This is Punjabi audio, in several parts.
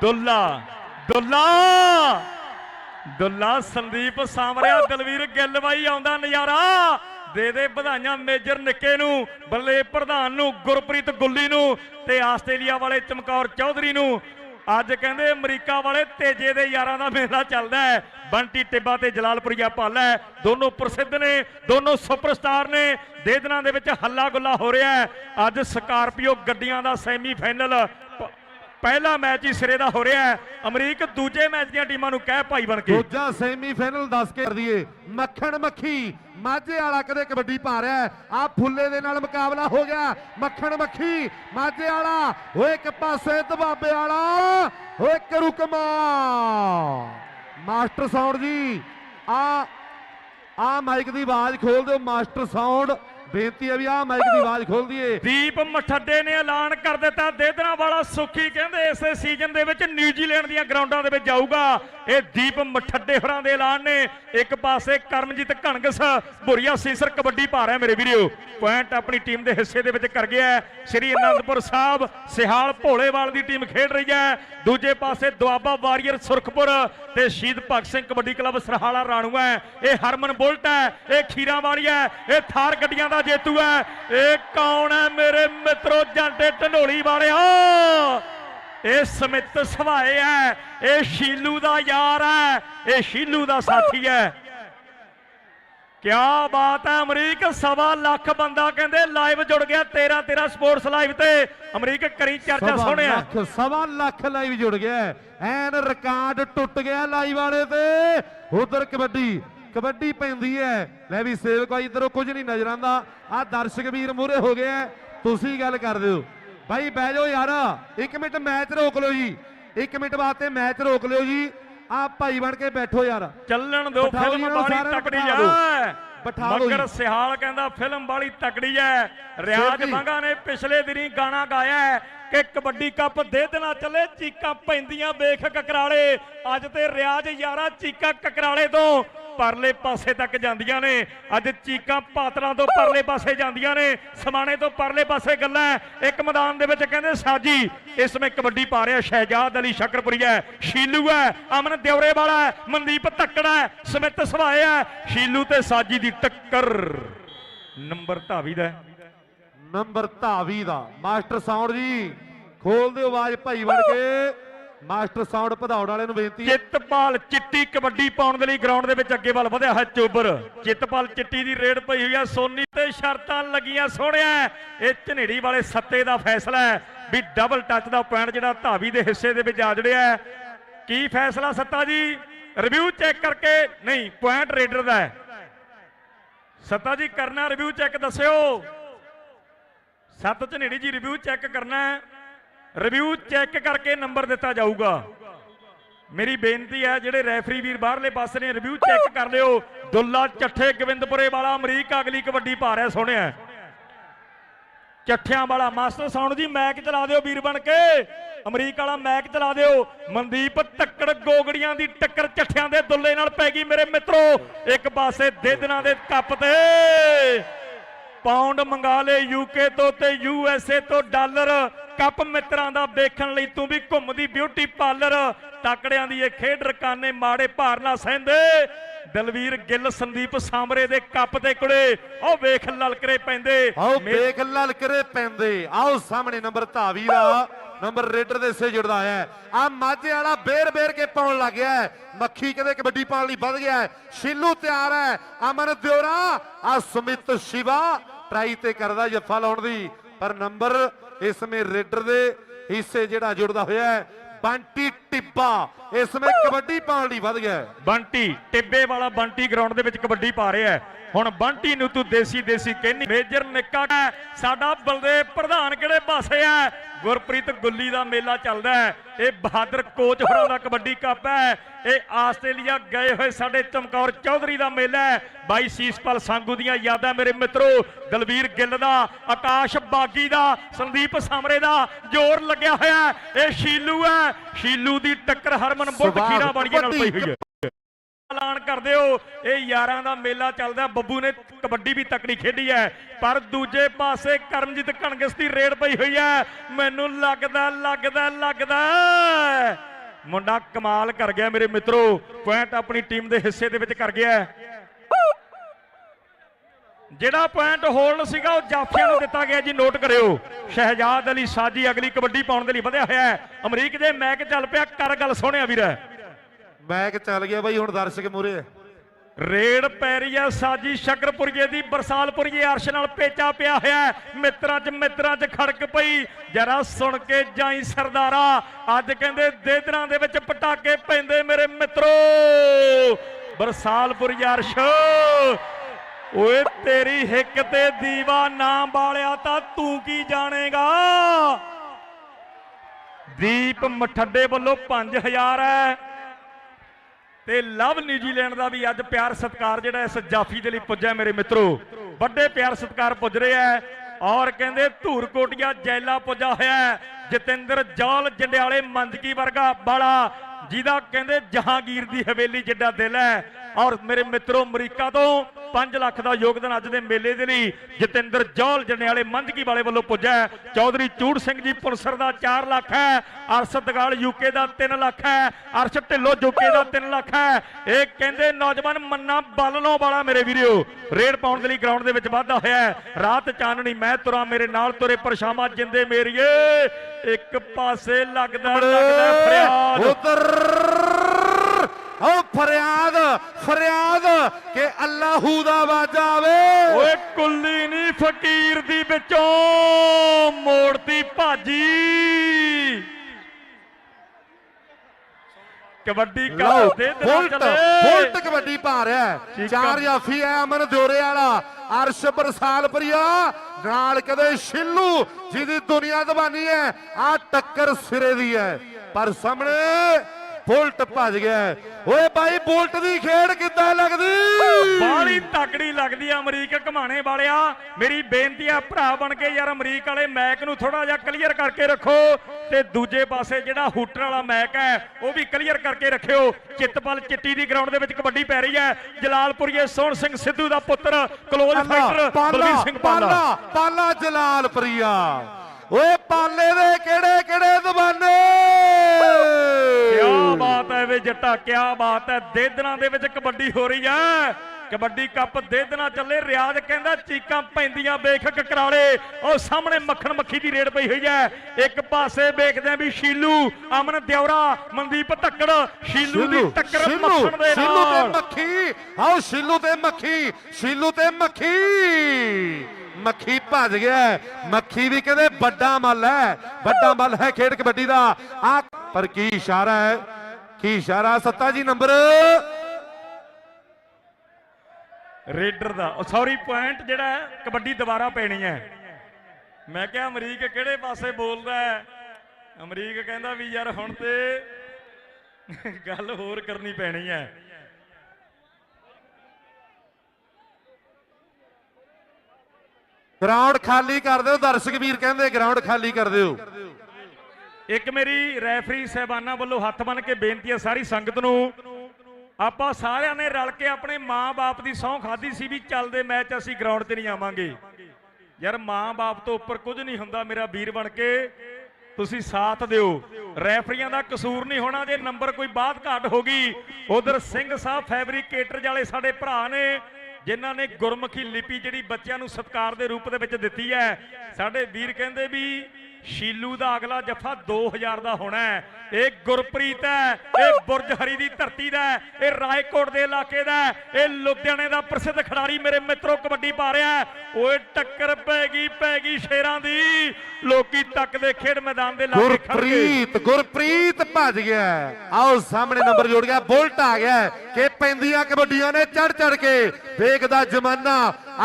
ਦੁੱਲਾ ਦੁੱਲਾ। ਦੁੱਲਾ ਸੰਦੀਪ ਸਾਮਰਿਆ ਦਲਵੀਰ ਗਿੱਲ ਬਾਈ ਆਉਂਦਾ ਨਜ਼ਾਰਾ। ਦੇ ਦੇ ਵਧਾਈਆਂ ਮੇਜਰ ਨਿੱਕੇ ਨੂੰ, ਬੱਲੇ ਪ੍ਰਧਾਨ ਨੂੰ, ਗੁਰਪ੍ਰੀਤ ਗੁੱਲੀ ਨੂੰ ਤੇ ਆਸਟ੍ਰੇਲੀਆ ਵਾਲੇ ਚਮਕੌਰ ਚੌਧਰੀ ਨੂੰ। ਅੱਜ ਕਹਿੰਦੇ ਅਮਰੀਕਾ ਵਾਲੇ ਤੇਜੇ ਦੇ ਯਾਰਾਂ ਦਾ ਮੇਲਾ ਚੱਲਦਾ ਹੈ। ਬੰਟੀ ਟਿੱਬਾ ਤੇ ਜਲਾਲਪੁਰੀਆ ਪਾਲਾ ਹੈ। ਦੋਨੋਂ ਪ੍ਰਸਿੱਧ ਨੇ, ਦੋਨੋਂ ਸੁਪਰਸਟਾਰ ਨੇ। ਦੇ ਦਿਨਾਂ ਦੇ ਵਿੱਚ ਹੱਲਾ ਗੁੱਲਾ ਹੋ ਰਿਹਾ ਹੈ। ਅੱਜ ਸਕਾਰਪੀਓ ਗੱਡੀਆਂ ਦਾ ਸੈਮੀ ਫਾਈਨਲ ਪਹਿਲਾ ਮੈਚ ਹੀ ਸਿਰੇ ਦਾ ਹੋ ਰਿਹਾ ਹੈ। ਅਮਰੀਕ ਦੂਜੇ ਮੈਚ ਦੀਆਂ ਟੀਮਾਂ ਨੂੰ ਕਹਿ ਭਾਈ ਬਣ ਕੇ। ਦੂਜਾ ਸੈਮੀਫਾਈਨਲ ਦੱਸ ਕੇ ਦਈਏ। ਮੱਖਣ ਮੱਖੀ, ਮਾਝੇ ਵਾਲਾ ਕਦੇ ਕਬੱਡੀ ਪਾ ਰਿਹਾ ਆ ਫੁੱਲੇ ਦੇ ਨਾਲ ਮੁਕਾਬਲਾ ਹੋ ਗਿਆ। ਮੱਖਣ ਮੱਖੀ, ਮਾਝੇ ਵਾਲਾ ਓਏ ਇੱਕ ਪਾਸੇ ਦਬਾਬੇ ਵਾਲਾ ਓਏ ਕਰੁਕਮਾ ਮਾਸਟਰ ਸਾਊਂਡ ਜੀ ਆ ਆ ਮਾਈਕ ਦੀ ਆਵਾਜ਼ ਖੋਲ ਦਿਓ, ਮਾਸਟਰ ਸਾਊਂਡ। ਬੇਨਤੀ ਹੈ ਵੀ ਆ ਮਾਈਕ ਦੀ ਆਵਾਜ਼ ਖੋਲ ਦਈਏ। ਦੀਪ ਮਠੱਡੇ ਨੇ ਐਲਾਨ ਕਰ ਦਿੱਤਾ। ਦੇਦਰਾ ਵਾਲਾ ਸੁੱਖੀ ਕਹਿੰਦੇ ਇਸੇ ਸੀਜ਼ਨ ਦੇ ਵਿੱਚ ਨਿਊਜ਼ੀਲੈਂਡ ਦੀਆਂ ਗਰਾਊਂਡਾਂ ਦੇ ਵਿੱਚ ਜਾਊਗਾ। ਇਹ ਦੀਪ ਮਠੱਡੇ ਹੋਰਾਂ ਦੇ ਐਲਾਨ ਨੇ। ਇੱਕ ਪਾਸੇ ਕਰਮਜੀਤ ਘਣਗਸ ਭੁਰੀਆ ਸੀਸਰ ਕਬੱਡੀ ਪਾ ਰਿਹਾ ਮੇਰੇ ਵੀਰੋ। ਪੁਆਇੰਟ ਆਪਣੀ ਟੀਮ ਦੇ ਹਿੱਸੇ ਦੇ ਵਿੱਚ ਕਰ ਗਿਆ ਸ੍ਰੀ ਅਨੰਦਪੁਰ ਸਾਹਿਬ, ਸਿਹਾਲ ਭੋਲੇਵਾਲ ਦੀ ਟੀਮ ਖੇਡ ਰਹੀ ਹੈ। ਦੂਜੇ ਪਾਸੇ ਦੁਆਬਾ ਵਾਰੀਅਰ ਸੁਰਖਪੁਰ ਤੇ ਸ਼ਹੀਦ ਭਗਤ ਸਿੰਘ ਕਬੱਡੀ ਕਲੱਬ ਸਰਹਾਲਾ ਰਾਣੂ ਹੈ। ਇਹ ਹਰਮਨ ਬੁਲਟ ਹੈ। ਇਹ ਖੀਰਾ ਵਾਲੀ ਹੈ। ਇਹ ਥਾਰ ਗੱਡੀਆਂ ਦਾ ਜੇਤੂ ਹੈ। ਇਹ ਕੌਣ ਹੈ? ਮੇਰੇ ਮਿੱਤਰੋ ਜਾਂਟੇ ਢੰਡੋਲੀ ਵਾਲਿਆ ਇਹ ਸਮਿਤ ਸਵਾਏ ਹੈ। ਇਹ ਸ਼ੀਲੂ ਦਾ ਯਾਰ ਹੈ। ਇਹ ਸ਼ੀਲੂ ਦਾ ਸਾਥੀ ਹੈ। ਕਿਆ ਬਾਤ ਹੈ ਅਮਰੀਕ। ਸਵਾ ਲੱਖ ਬੰਦਾ ਕਹਿੰਦੇ ਲਾਈਵ ਜੁੜ ਗਿਆ 13 13 ਸਪੋਰਟਸ ਲਾਈਵ ਤੇ। ਅਮਰੀਕ ਕਰੀ ਚਰਚਾ ਸੋਹਣਿਆ ਲੱਖ ਸਵਾ ਲੱਖ ਲਾਈਵ ਜੁੜ ਗਿਆ। ਐਨ ਰਿਕਾਰਡ ਟੁੱਟ ਗਿਆ ਲਾਈਵ ਵਾਲੇ ਤੇ। ਉਧਰ ਕਬੱਡੀ ਕਬੱਡੀ ਪੈਂਦੀ ਹੈ। ਲੈ ਵੀ ਸੇਵਕ ਇਧਰੋਂ ਕੁਝ ਨਹੀਂ ਨਜ਼ਰ ਆਂਦਾ ਆ ਦਰਸ਼ਕ ਵੀਰ ਮੂਰੇ ਹੋ ਗਏ। ਤੁਸੀਂ ਗੱਲ ਕਰ ਦਿਓ। ਭਾਈ ਬਹਿ ਜਾਓ ਯਾਰ। ਇੱਕ ਮਿੰਟ ਮੈਚ ਰੋਕ ਲਓ ਜੀ। ਇੱਕ ਮਿੰਟ ਵਾਸਤੇ ਮੈਚ ਰੋਕ ਲਿਓ ਜੀ। ਆ ਭਾਈ ਬਣ ਕੇ ਬੈਠੋ ਯਾਰ। ਚੱਲਣ ਦਿਓ ਫਿਲਮ ਵਾਲੀ ਤਕੜੀ। ਐ ਬਿਠਾ ਦਿਓ ਮਗਰ। ਸਿਹਾਲ ਕਹਿੰਦਾ ਫਿਲਮ ਵਾਲੀ ਤਕੜੀ ਐ ਰਿਆਜ। ਮੰਗਾ ਨੇ ਪਿਛਲੇ ਦਿਨੀ ਗਾਣਾ ਗਾਇਆ ਕਿ ਕਬੱਡੀ ਕੱਪ ਦੇ ਦੇਣਾ ਚੱਲੇ ਚੀਕਾਂ ਪੈਂਦੀਆਂ ਵੇਖ ਕਕਰਾਲੇ ਅੱਜ ਤੇ ਰਿਆਜ ਯਾਰਾ ਚੀਕਾਂ ਕਕਰਾਲੇ ਤੋਂ। ਪਰਲੇ ਪਾਸੇ ਤੱਕ ਜਾਂਦੀਆਂ ਨੇ। ਅੱਜ ਚੀਕਾਂ ਪਾਤਰਾਂ ਤੋਂ ਪਰਲੇ ਪਾਸੇ ਜਾਂਦੀਆਂ ਨੇ। ਸਮਾਣੇ ਤੋਂ ਪਰਲੇ ਪਾਸੇ ਗੱਲਾਂ ਇੱਕ ਮੈਦਾਨ ਦੇ ਵਿੱਚ ਕਹਿੰਦੇ ਸਾਜੀ ਇਸ ਸਮੇਂ ਕਬੱਡੀ ਪਾ ਰਿਹਾ ਸ਼ਹਿਜਾਦ ਅਲੀ ਸ਼ਕਰਪੁਰੀਆ ਹੈ, ਸ਼ੀਲੂ ਹੈ ਅਮਨ ਦਿਉਰੇ ਵਾਲਾ ਹੈ, ਮਨਦੀਪ ਧੱਕੜਾ ਹੈ, ਸਮਿਤ ਸਵਾਏ ਹੈ ਸ਼ੀਲੂ ਤੇ ਸਾਜੀ ਦੀ ਟੱਕਰ। ਨੰਬਰ ਧਾਵੀ ਦਾ ਨੰਬਰ ਧਾਵੀ ਦਾ। ਮਾਸਟਰ ਸਾਊਂਡ ਜੀ ਖੋਲ ਦਿਓ ਆਵਾਜ਼ ਭਾਈ ਬਣ ਕੇ। ਮਾਸਟਰ ਸਾਊਂਡ ਭਦੌੜ ਵਾਲੇ ਨੂੰ ਬੇਨਤੀ ਹੈ। ਚਿੱਤਪਾਲ ਚਿੱਟੀ ਕਬੱਡੀ ਪਾਉਣ ਦੇ ਲਈ ਗਰਾਊਂਡ ਦੇ ਵਿੱਚ ਅੱਗੇ ਵੱਲ ਵਧਿਆ ਹੈ ਚੋਬਰ। ਚਿੱਤਪਾਲ ਚਿੱਟੀ ਦੀ ਰੇਡ ਪਈ ਹੋਈ ਹੈ ਸੋਨੀ ਤੇ ਸ਼ਰਤਾਂ ਲੱਗੀਆਂ ਸੋਹਣਿਆ। ਇਹ ਝਨੇੜੀ ਵਾਲੇ ਸੱਤੇ ਦਾ ਫੈਸਲਾ ਹੈ ਵੀ ਡਬਲ ਟੱਚ ਦਾ ਪੁਆਇੰਟ ਜਿਹੜਾ ਧਾਵੀ ਦੇ ਹਿੱਸੇ ਦੇ ਵਿੱਚ ਆ ਜੜਿਆ ਕੀ ਫੈਸਲਾ ਸੱਤਾ ਜੀ? ਰਿਵਿਊ ਚੈੱਕ ਕਰਕੇ, ਨਹੀਂ ਪੁਆਇੰਟ ਰੇਡਰ ਦਾ ਹੈ। ਸੱਤਾ ਜੀ ਕਰਨਾ ਰਿਵਿਊ ਚੈੱਕ ਦੱਸਿਓ। ਸੱਤ ਝਨੇੜੀ ਜੀ ਰਿਵਿਊ ਚੈੱਕ ਕਰਨਾ ਹੈ। ਰਿਵਿਊ ਚੈੱਕ ਕਰਕੇ ਨੰਬਰ ਦਿੱਤਾ ਜਾਊਗਾ। ਮੇਰੀ ਬੇਨਤੀ ਹੈ, ਜਿਹੜੇ ਰੈਫਰੀ ਵੀਰ ਬਾਹਰਲੇ ਪਾਸੇ ਨੇ ਰਿਵਿਊ ਚੈੱਕ ਕਰ ਲਿਓ। ਦੁੱਲਾ ਚੱਠੇ ਗੋਬਿੰਦਪੁਰੇ ਵਾਲਾ, ਅਮਰੀਕ ਅਗਲੀ ਕਬੱਡੀ ਪਾ ਰਿਹਾ ਸੋਹਣਿਆ ਚੱਠਿਆਂ ਵਾਲਾ, ਮਾਸਟਰ ਸਾਊਂਡ ਜੀ ਮੈਕ ਚਲਾ ਦਿਓ ਵੀਰ ਬਣ ਕੇ। ਅਮਰੀਕ ਵਾਲਾ ਮੈਕ ਚਲਾ ਦਿਓ। ਮਨਦੀਪ ਤੱਕੜ ਗੋਗੜੀਆਂ ਦੀ ਟੱਕਰ ਚੱਠਿਆਂ ਦੇ ਦੁੱਲੇ ਨਾਲ ਪੈ ਗਈ, ਮੇਰੇ ਮਿੱਤਰੋ। ਇੱਕ ਪਾਸੇ ਦੇਦਨਾ ਦੇ ਕੱਪ ਤੇ। ਪਾਉਂਡ ਮੰਗਾ ਲੈ ਯੂਕੇ ਤੋਂ ਤੇ ਯੂਐਸਏ ਤੋਂ ਡਾਲਰ। ਕੱਪ ਮਿੱਤਰਾਂ ਦਾ ਵੇਖਣ ਲਈ ਤੂੰ ਵੀ ਘੁੰਮਦੀ ਬਿਊਟੀ ਪਾਰਲਰ ਤਾਕੜਿਆਂ ਦੀ ਇਹ ਖੇਡ ਰਕਾਨੇ ਮਾੜੇ ਭਾਰ ਨਾ ਸਹਿੰਦੇ। ਦਲਵੀਰ ਗਿੱਲ ਸੰਦੀਪ ਸਾਮਰੇ ਦੇ ਕੱਪ ਦੇ ਕੁੜੇ। ਉਹ ਵੇਖ ਲਲਕਰੇ ਪੈਂਦੇ। ਆਓ ਬੇਖ ਲਲਕਰੇ ਪੈਂਦੇ। ਆਓ ਸਾਹਮਣੇ ਨੰਬਰ ਧਾਵੀ ਦਾ ਨੰਬਰ ਰੇਡਰ ਦੇ ਸੇ ਜੁੜਦਾ ਹੈ। ਆ ਮਾਝੇ ਵਾਲਾ ਬੇਰ ਬੇਰ ਕੇ ਪਾਉਣ ਲੱਗ ਗਿਆ ਮੱਖੀ ਕਹਿੰਦੇ ਕਬੱਡੀ ਪਾਉਣ ਲਈ ਵੱਧ ਗਿਆ ਸ਼ੀਲੂ ਤਿਆਰ ਹੈ। ਅਮਨ ਦਿਉਰਾ ਆ ਸੁਮਿਤ ਸ਼ਿਵਾ। ਟਰਾਈ ਤੇ ਕਰਦਾ ਜੱਫਾ ਲਾਉਣ ਦੀ। ਪਰ ਨੰਬਰ ਇਸ ਸਮੇਂ ਰੇਡਰ ਦੇ ਹਿੱਸੇ ਜਿਹੜਾ ਜੁੜਦਾ ਹੋਇਆ ਹੈ, ਬੰਟੀ ਟਿੱਬਾ। ਇਸ ਸਮੇਂ ਕਬੱਡੀ ਪਾਉਣ ਲਈ ਵੱਧ ਗਿਆ ਬੰਟੀ ਟਿੱਬੇ ਵਾਲਾ ਬੰਟੀ ਗਰਾਊਂਡ ਦੇ ਵਿੱਚ ਕਬੱਡੀ ਪਾ ਰਿਹਾ ਹੈ। ਹੁਣ ਬੰਟੀ ਨੂੰ ਤੂੰ ਦੇਸੀ ਦੇਸੀ ਕਹਿੰਨੀ ਮੇਜਰ ਨਿੱਕਾ ਸਾਡਾ ਬਲਦੇਵ ਪ੍ਰਧਾਨ ਕਿਹੜੇ ਪਾਸੇ ਹੈ? ਗੁਰਪ੍ਰੀਤ ਗੁੱਲੀ ਦਾ ਮੇਲਾ ਚੱਲਦਾ ਹੈ। ਇਹ ਬਹਾਦਰ ਕੋਚ ਹੋਰਾਂ ਦਾ ਕਬੱਡੀ ਕੱਪ ਹੈ। ਇਹ ਆਸਟ੍ਰੇਲੀਆ ਗਏ ਹੋਏ ਸਾਡੇ ਚਮਕੌਰ ਚੌਧਰੀ ਦਾ ਮੇਲਾ ਹੈ। ਬਾਈ ਸੀਸਪਾਲ ਸੰਗੂ ਦੀਆਂ ਯਾਦਾਂ ਮੇਰੇ ਮਿੱਤਰੋ ਦਲਵੀਰ ਗਿੱਲ ਦਾ, ਆਕਾਸ਼ ਬਾਗੀ ਦਾ, ਸੰਦੀਪ ਸਾਮਰੇ ਦਾ ਜ਼ੋਰ ਲੱਗਿਆ ਹੋਇਆ ਇਹ ਸ਼ੀਲੂ ਹੈ। ਸ਼ੀਲੂ ਦੀ ਟੱਕਰ ਹਰਮਨ ਬੁੱਟ ਸੁਭਾਅ ਖੀਰਾ ਬਾਣੀਏ ਨਾਲ ਪਈ ਹੋਈ ਹੈ। ਐਲਾਨ ਕਰ ਦਿਓ ਇਹ ਯਾਰਾਂ ਦਾ ਮੇਲਾ ਚੱਲਦਾ ਬੱਬੂ ਨੇ ਕਬੱਡੀ ਵੀ ਤਕੜੀ ਖੇਡੀ ਹੈ। ਪਰ ਦੂਜੇ ਪਾਸੇ ਕਰਮਜੀਤ ਕਣਗਸ ਦੀ ਰੇਡ ਪਈ ਹੋਈ ਹੈ। ਮੈਨੂੰ ਲੱਗਦਾ ਲੱਗਦਾ ਲੱਗਦਾ ਮੁੰਡਾ ਕਮਾਲ ਕਰ ਗਿਆ ਮੇਰੇ ਮਿੱਤਰੋ। ਪੁਆਇੰਟ ਆਪਣੀ ਟੀਮ ਦੇ ਹਿੱਸੇ ਦੇ ਵਿੱਚ ਕਰ ਗਿਆ ਜਿਹੜਾ ਪੁਆਇੰਟ ਹੋਲਡ ਸੀਗਾ, ਉਹ ਜਾਫੀਆਂ ਨੂੰ ਦਿੱਤਾ ਗਿਆ ਜੀ। ਨੋਟ ਕਰਿਓ। ਸ਼ਹਿਜਾਦ ਅਲੀ ਸਾਜੀ ਅਗਲੀ ਕਬੱਡੀ ਪਾਉਣ ਦੇ ਲਈ ਵਧਿਆ ਹੋਇਆ ਹੈ। ਅਮਰੀਕ ਦੇ ਮੈਚ ਚੱਲ ਪਿਆ। ਕਰ ਗੱਲ ਸੋਹਣਿਆ ਵੀਰ। ਮੈਕ ਚੱਲ ਗਿਆ ਬਾਈ ਹੁਣ ਦਰਸ਼ਕ ਮੂਰੇ ਰੇਡ ਪੈ ਰਹੀ ਹੈ ਸਾਜੀ ਸ਼ਕਰਪੁਰੀਏ ਦੀ, ਬਰਸਾਲਪੁਰੀਏ ਅਰਸ਼ ਨਾਲ ਪੇਚਾ ਪਿਆ ਹੋਇਆ ਮਿੱਤਰਾਂ 'ਚ ਮਿੱਤਰਾਂ 'ਚ ਖੜਕ ਪਈ। ਜਰਾ ਸੁਣ ਕੇ ਜਾਈ ਸਰਦਾਰਾ। ਅੱਜ ਕਹਿੰਦੇ ਦੇਦਰਾਂ ਦੇ ਵਿੱਚ ਪਟਾਕੇ ਪੈਂਦੇ ਮੇਰੇ ਮਿੱਤਰੋ। ਬਰਸਾਲਪੁਰੀ ਅਰਸ਼, ਓਏ ਤੇਰੀ ਹਿੱਕ ਤੇ ਦੀਵਾ ਨਾ ਬਾਲਿਆ ਤਾਂ ਤੂੰ ਕੀ ਜਾਣੇਗਾ? ਦੀਪ ਮਠੱਡੇ ਵੱਲੋਂ 5000 ਹੈ। ਤੇ ਲਵ ਨਿਊਜ਼ੀਲੈਂਡ ਦਾ ਵੀ ਅੱਜ ਪਿਆਰ ਸਤਿਕਾਰ ਜਿਹੜਾ ਇਸ ਜਾਫੀ ਦੇ ਲਈ ਪੁੱਜਿਆ ਮੇਰੇ ਮਿੱਤਰੋ। ਵੱਡੇ ਪਿਆਰ ਸਤਿਕਾਰ ਪੁੱਜ ਰਿਹਾ ਹੈ ਔਰ ਕਹਿੰਦੇ ਧੂਰ ਕੋਟੀਆ ਜੈਲਾ ਪੁੱਜਾ ਹੋਇਆ ਹੈ। ਜਤਿੰਦਰ ਜੌਲ ਜੰਡਿਆਲੇ ਮੰਜਕੀ ਵਰਗਾ ਬਾਲਾ ਜਿਹਦਾ ਕਹਿੰਦੇ ਜਹਾਂਗੀਰ ਦੀ ਹਵੇਲੀ ਜਿੱਡਾ ਦਿਲ ਹੈ। ਔਰ ਮੇਰੇ ਮਿੱਤਰੋ, ਅਮਰੀਕਾ ਤੋਂ 5 ਲੱਖ ਦਾ ਯੋਗਦਾਨ ਅੱਜ ਦੇ ਮੇਲੇ ਦੇ ਲਈ ਜਤਿੰਦਰ ਜੌਲ ਜੰਡਿਆਲੇ ਮੰਜਕੀ ਵਾਲੇ ਵੱਲੋਂ ਪੁੱਜਾ ਹੈ। ਚੌਧਰੀ ਚੂੜ ਸਿੰਘ ਜੀ ਪੁਰਸਰ ਦਾ 4 ਲੱਖ ਹੈ। ਅਰਸ਼ਦ ਦਗਾਲ ਯੂਕੇ ਦਾ 3 ਲੱਖ ਹੈ। ਅਰਸ਼ ਢਿੱਲੋਂ ਯੂਕੇ ਦਾ 3 ਲੱਖ ਹੈ। ਇਹ ਕਹਿੰਦੇ ਨੌਜਵਾਨ ਮੰਨਾ ਬਾਲਨੋਂ ਵਾਲਾ ਮੇਰੇ ਵੀਰਿਓ, ਰੇਡ ਪਾਉਣ ਦੇ ਲਈ ਗਰਾਊਂਡ ਦੇ ਵਿੱਚ ਵਾਧਾ ਹੋਇਆ ਰਾਤ ਚਾਨਣੀ, ਮੈਂ ਤੁਰਾਂ, ਮੇਰੇ ਨਾਲ ਤੁਰੇ ਪਰਛਾਵਾਂ ਜਿੰਦੇ ਮੇਰੀਏ। ਇੱਕ ਪਾਸੇ ਲੱਗਦਾ ਲੱਗਦਾ ਫਰਿਆਦ। ਉਧਰ ਓ ਫਰਿਆਦ ਫਰਿਆਦ ਕਿ ਅੱਲਾਹੂ ਦਾ ਵਾਜਾ ਆਵੇ। ਓਏ ਕੁੱਲੀ ਨਹੀਂ ਫਕੀਰ ਦੀ ਵਿੱਚੋਂ ਮੋੜਦੀ ਭਾਜੀ। ਕਬੱਡੀ ਕੱਪ ਦੇ ਫੁਲਟ ਚੱਲੇ। ਫੁਲਟ ਕਬੱਡੀ ਪਾ ਰਿਹਾ ਚਾਰ। ਜਾਫੀ ਹੈ ਅਮਨ ਦਿਓਰੇ ਵਾਲਾ। ਅਰਸ਼ ਬਰਸਾਲ ਪ੍ਰਿਆ ਨਾਲ ਕਦੇ ਸ਼ਿੱਲੂ ਜਿਹਦੀ ਦੁਨੀਆ ਦਬਾਨੀ ਹੈ ਆ ਟੱਕਰ ਸਿਰੇ ਦੀ ਹੈ। ਪਰ ਸਾਹਮਣੇ ਬੁਲਟ ਭੱਜ ਗਿਆ। ਓਏ ਬਾਈ ਬੁਲਟ ਦੀ ਖੇਡ ਕਿੱਦਾਂ ਲੱਗਦੀ? ਬਾਲੀ ਤਕੜੀ ਲੱਗਦੀ ਆ ਅਮਰੀਕ ਘਮਾਣੇ ਵਾਲਿਆ। ਮੇਰੀ ਬੇਨਤੀ ਆ ਭਰਾ ਬਣ ਕੇ ਯਾਰ ਅਮਰੀਕ ਵਾਲੇ ਮੈਕ ਨੂੰ ਥੋੜਾ ਜਿਹਾ ਕਲੀਅਰ ਕਰਕੇ ਰੱਖੋ। ਤੇ ਦੂਜੇ ਪਾਸੇ ਜਿਹੜਾ ਹੂਟਰ ਵਾਲਾ ਮੈਕ ਹੈ ਉਹ ਵੀ ਕਲੀਅਰ ਕਰਕੇ ਰੱਖਿਓ। ਚਿੱਤਪਾਲ ਚਿੱਟੀ ਦੀ ਗਰਾਊਂਡ ਦੇ ਵਿੱਚ ਕਬੱਡੀ ਪੈ ਰਹੀ ਹੈ। ਜਲਾਲਪੁਰੀਏ ਸੋਹਣ ਸਿੰਘ ਸਿੱਧੂ ਦਾ ਪੁੱਤਰ ਕਲੋਜ਼ ਫਾਈਟਰ ਬਲਵੀਰ ਸਿੰਘ ਪਾਲਾ। ਪਾਲਾ ਪਾਲਾ ਜਲਾਲ ਪ੍ਰਿਆ ਓਏ ਪਾਲੇ ਦੇ ਕਿਹੜੇ ਕਿਹੜੇ ਦਬਾਨੇ ਕਿਆ ਬਾਤ ਹੈ ਵੇ ਜੱਟਾ ਕਿਆ ਬਾਤ ਹੈ। ਦੇਦਰਾਂ ਦੇ ਵਿੱਚ ਕਬੱਡੀ ਹੋ ਰਹੀ ਹੈ। ਕਬੱਡੀ ਕੱਪ ਦੇਦਨਾ ਚੱਲੇ ਰਿਆਜ਼ ਕਹਿੰਦਾ ਚੀਕਾਂ ਪੈਂਦੀਆਂ ਵੇਖ ਕਕਰਾਲੇ ਉਹ ਸਾਹਮਣੇ ਮੱਖਣ ਮੱਖੀ ਦੀ ਰੇਡ ਪਈ ਹੋਈ ਹੈ। ਇੱਕ ਪਾਸੇ ਵੇਖਦੇ ਆ ਵੀ ਸ਼ੀਲੂ ਅਮਨ ਦਿਉਰਾ ਮਨਦੀਪ ਧੱਕੜ ਸ਼ੀਲੂ ਦੀ ਟੱਕਰ ਮੱਖਣ ਦੇ ਸ਼ਿੱਲੂ ਤੇ ਨਾਲ। ਮੱਖੀ। ਆਓ ਸ਼ਿੱਲੂ ਤੇ ਮੱਖੀ ਸ਼ਿੱਲੂ ਤੇ ਮੱਖੀ। ਮੱਖੀ ਭੱਜ ਗਿਆ ਮੱਖੀ ਵੀ ਕਹਿੰਦੇ ਵੱਡਾ ਮੱਲ ਹੈ। ਵੱਡਾ ਮੱਲ ਹੈ ਖੇਡ ਕਬੱਡੀ ਦਾ। ਆ, ਪਰ ਕੀ ਇਸ਼ਾਰਾ ਹੈ? ਕੀ ਇਸ਼ਾਰਾ? ਸੱਤਾ ਜੀ ਨੰਬਰ। ਰੇਡਰ ਦਾ। ਸੌਰੀ ਪੁਆਇੰਟ ਜਿਹੜਾ ਹੈ, ਕਬੱਡੀ ਦੁਬਾਰਾ ਪੈਣੀ ਹੈ। ਮੈਂ ਕਿਹਾ ਅਮਰੀਕ ਕਿਹੜੇ ਪਾਸੇ ਬੋਲਦਾ ਹੈ? ਅਮਰੀਕ ਕਹਿੰਦਾ ਵੀ ਯਾਰ ਹੁਣ ਤੇ ਗੱਲ ਹੋਰ ਕਰਨੀ ਪੈਣੀ ਹੈ। ਗਰਾਊਂਡ ਖਾਲੀ ਕਰ ਦਿਓ, ਦਰਸ਼ਕ ਵੀਰ ਕਹਿੰਦੇ ਗਰਾਊਂਡ ਖਾਲੀ ਕਰ ਦਿਓ। ਇੱਕ ਮੇਰੀ ਰੈਫਰੀ ਸਹਿਬਾਨਾਂ ਵੱਲੋਂ ਹੱਥ ਬੰਨ ਕੇ ਬੇਨਤੀ ਹੈ ਸਾਰੀ ਸੰਗਤ ਨੂੰ। ਆਪਾਂ ਸਾਰਿਆਂ ਨੇ ਰਲ ਕੇ ਆਪਣੇ ਮਾਂ-ਬਾਪ ਦੀ ਸਹੁੰ ਖਾਦੀ ਸੀ ਵੀ ਚੱਲਦੇ ਮੈਚ ਅਸੀਂ ਗਰਾਊਂਡ ਤੇ ਨਹੀਂ ਆਵਾਂਗੇ। ਯਾਰ ਮਾਂ-ਬਾਪ ਤੋਂ ਉੱਪਰ ਕੁਝ ਨਹੀਂ ਹੁੰਦਾ ਮੇਰਾ ਵੀਰ ਬਣ ਕੇ। ਤੁਸੀਂ ਸਾਥ ਦਿਓ। ਰੈਫਰੀਆਂ ਦਾ ਕਸੂਰ ਨਹੀਂ ਹੋਣਾ, ਜੇ ਨੰਬਰ ਕੋਈ ਬਾਤ ਘਾਟ ਹੋ ਗਈ, ਉਧਰ ਸਿੰਘ ਸਾਹਿਬ ਫੈਬਰਿਕੇਟਰ ਵਾਲੇ ਸਾਡੇ ਭਰਾ ਨੇ ਜਿਨ੍ਹਾਂ ਨੇ ਗੁਰਮੁਖੀ ਲਿਪੀ ਜਿਹੜੀ ਬੱਚਿਆਂ ਨੂੰ ਸਤਕਾਰ ਦੇ ਰੂਪ ਦੇ ਵਿੱਚ ਦਿੱਤੀ ਹੈ, ਸਾਡੇ ਵੀਰ ਕਹਿੰਦੇ ਵੀ ਸ਼ੀਲੂ ਦਾ ਅਗਲਾ ਜੱਫਾ 2000 ਦਾ ਹੋਣਾ ਹੈ। ਇਹ ਗੁਰਪ੍ਰੀਤ ਹੈ, ਇਹ ਬੁਰਜ ਹਰੀ ਦੀ ਧਰਤੀ ਦਾ ਇਹ ਰਾਏਕੋਟ ਦੇ ਇਲਾਕੇ ਦਾ ਇਹ ਲੁਧਿਆਣੇ ਦਾ ਪ੍ਰਸਿੱਧ ਖਿਡਾਰੀ ਮੇਰੇ ਮਿੱਤਰੋ ਕਬੱਡੀ ਪਾ ਰਿਹਾ ਓਏ ਟੱਕਰ ਪੈ ਗਈ ਪੈ ਗਈ ਸ਼ੇਰਾਂ ਦੀ। ਲੋਕੀ ਤੱਕਦੇ ਖੇਡ ਮੈਦਾਨ ਦੇ ਲਾਗੇ ਗੁਰਪ੍ਰੀਤ ਗੁਰਪ੍ਰੀਤ ਭੱਜ ਗਿਆ। ਆਓ ਸਾਹਮਣੇ ਨੰਬਰ ਜੋੜ ਗਿਆ ਬੁਲਟ ਆ ਗਿਆ ਕਿ ਪੈਂਦੀਆਂ ਕਬੱਡੀਆਂ ਨੇ ਚੜ ਚੜ ਕੇ ਵੇਖਦਾ ਜਮਾਨਾ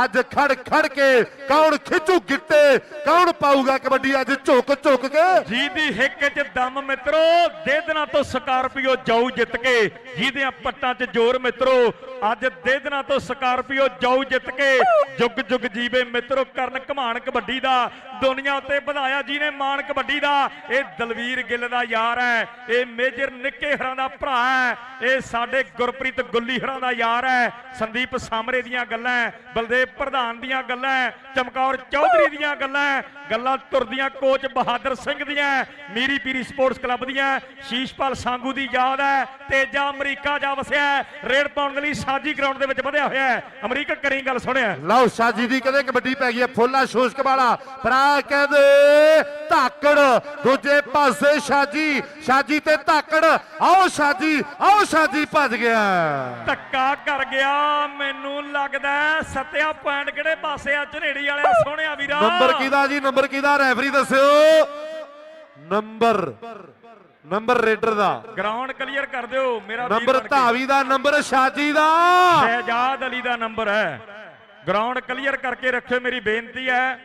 ਅੱਜ ਖੜ ਖੜ ਕੇ ਕੌਣ ਖਿੱਚੂ ਗਿੱਟੇ ਕੌਣ ਪਾਊਗਾ ਕਬੱਡੀ ਅੱਜ ਝੁਕ ਝੁਕ ਕੇ। ਜਿਹਦੀ ਹਿੱਕ 'ਚ ਦਮ ਮਿੱਤਰੋ ਦੇਦਨਾ ਤੋਂ ਸਕਾਰਪੀਓ ਜਾਊ ਜਿੱਤ ਕੇ ਜਿਹਦੀਆਂ ਪੱਟਾਂ 'ਚ ਜ਼ੋਰ ਮਿੱਤਰੋ ਅੱਜ ਦੇਦਨਾ ਤੋਂ ਸਕਾਰਪੀਓ ਜਾਊ ਜਿੱਤ ਕੇ ਜੁਗ ਜੁਗ ਜੀਵੇ ਮਿੱਤਰੋ ਕਰਨ ਘਮਾਣ ਕਬੱਡੀ ਦਾ। ਦੁਨੀਆ ਉੱਤੇ ਵਧਾਇਆ ਜਿਹਨੇ ਮਾਣ ਕਬੱਡੀ ਦਾ। ਇਹ ਦਲਵੀਰ ਗਿੱਲ ਦਾ ਯਾਰ ਹੈ ਇਹ ਮੇਜਰ ਨਿੱਕੇ ਹਰਾਂ ਦਾ ਭਰਾ ਹੈ ਇਹ ਸਾਡੇ ਗੁਰਪ੍ਰੀਤ ਗੁੱਲੀ ਹਰਾਂ ਦਾ ਯਾਰ ਹੈ। ਸੰਦੀਪ ਸਾਮਰੇ ਦੀਆਂ ਗੱਲਾਂ ਬਲਦੇਵ ਪ੍ਰਧਾਨ ਦੀਆਂ ਗੱਲਾਂ ਚਮਕੌਰ ਚੌਧਰੀ ਦੀਆਂ ਗੱਲਾਂ ਗੱਲਾਂ ਤੁਰਦੀਆਂ ਕੋਚ ਬਹਾਦਰ ਸਿੰਘ ਦੀਆਂ ਮੀਰੀ ਪੀਰੀ ਸਪੋਰਟਸ ਕਲੱਬ ਦੀਆਂ ਹੈ, ਸ਼ੀਸ਼ਪਾਲ ਸਾਂਗੂ ਦੀ ਯਾਦ ਹੈ ਤੇਜਾ ਅਮਰੀਕਾ ਜਾ ਵਸਿਆ ਹੈ, ਰੇਡ ਪਾਉਣ ਦੇ ਲਈ ਸਾਜੀ ਗਰਾਊਂਡ ਦੇ ਵਿੱਚ ਵਧਿਆ ਹੋਇਆ ਹੈ। ਅਮਰੀਕਾ ਕਰੀ ਗੱਲ ਸੁਣਿਆ ਲਓ ਸ਼ਾਜੀ ਦੀ ਕਦੇ ਕਬੱਡੀ ਪੈ ਗਈ ਹੈ ਫੁੱਲਾ ਸ਼ੋਸ਼ਕ ਵਾਲਾ। ਭਰਾ ਕਹਿੰਦੇ ਧਾਕੜ। ਦੂਜੇ ਪਾਸੇ ਸ਼ਾਜੀ ਸ਼ਾਜੀ ਤੇ ਧਾਕੜ। ਆਓ ਸ਼ਾਜੀ ਆਓ ਸ਼ਾਜੀ ਭੱਜ ਗਿਆ ਧੱਕਾ ਕਰ ਗਿਆ ਮੈਨੂੰ ਲੱਗਦਾ ਸੱਤਿਆ ਪੁਆਇੰਟ ਕਿਹੜੇ ਪਾਸੇ ਆ ਝਨੇੜੀ ਵਾਲਿਆ ਸੋਹਣਿਆ ਵੀਰਾ। ਨੰਬਰ ਕਿਹਦਾ ਜੀ? ਨੰਬਰ ਕਿਹਦਾ? ਰੈਫਰੀ ਦੱਸਿਓ। ਨੰਬਰ। ਨੰਬਰ ਰੇਡਰ ਦਾ। ਗਰਾਊਂਡ ਕਲੀਅਰ ਕਰ ਦਿਓ ਮੇਰਾ ਨੰਬਰ। ਧਾਵੀ ਦਾ ਨੰਬਰ ਸ਼ਾਜੀ ਦਾ। ਸ਼ਹਿਜਾਦ ਅਲੀ ਦਾ ਨੰਬਰ ਹੈ। ਗਰਾਊਂਡ ਕਲੀਅਰ ਕਰਕੇ ਰੱਖਿਓ ਮੇਰੀ ਬੇਨਤੀ ਹੈ।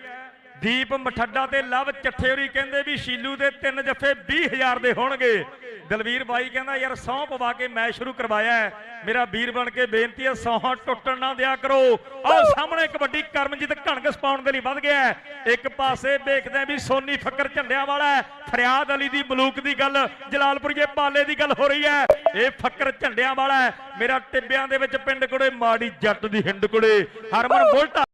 ਦੀਪ ਮਠੱਡਾ ਤੇ ਲਵ ਚੱਠੇਰੀ ਕਹਿੰਦੇ ਵੀ ਸ਼ੀਲੂ ਦੇ ਤਿੰਨ ਜੱਫੇ 20000 ਦੇ ਹੋਣਗੇ। ਦਲਵੀਰ ਬਾਈ ਕਹਿੰਦਾ, ਯਾਰ ਸਹੁੰ ਪਵਾ ਕੇ ਮੈਚ ਸ਼ੁਰੂ ਕਰਵਾਇਆ ਮੇਰਾ ਵੀਰ ਬਣ ਕੇ ਬੇਨਤੀ ਹੈ, ਸੌਹਾਂ ਟੁੱਟਣ ਨਾ ਦਿਆ ਕਰੋ। ਆਹ ਸਾਹਮਣੇ ਕਬੱਡੀ ਕਰਮਜੀਤ ਘਣਗਸ ਪਾਉਣ ਦੇ ਲਈ ਵੱਧ ਗਿਆ ਇੱਕ ਪਾਸੇ ਵੇਖਦੇ ਵੀ ਸੋਨੀ ਫੱਕਰ ਝੰਡਿਆਂ ਵਾਲਾ ਫਰਿਆਦ ਅਲੀ ਦੀ ਮਲੂਕ ਦੀ ਗੱਲ ਜਲਾਲਪੁਰੀਏ ਪਾਲੇ ਦੀ ਗੱਲ ਹੋ ਰਹੀ ਹੈ। ਇਹ ਫੱਕਰ ਝੰਡਿਆਂ ਵਾਲਾ ਮੇਰਾ ਟਿੱਬਿਆਂ ਦੇ ਵਿੱਚ ਪਿੰਡ ਕੁੜੇ ਮਾੜੀ ਜੱਟ ਦੀ ਹਿੰਡ ਕੁੜੇ ਹਰਮਨ ਬੁਲਟਾ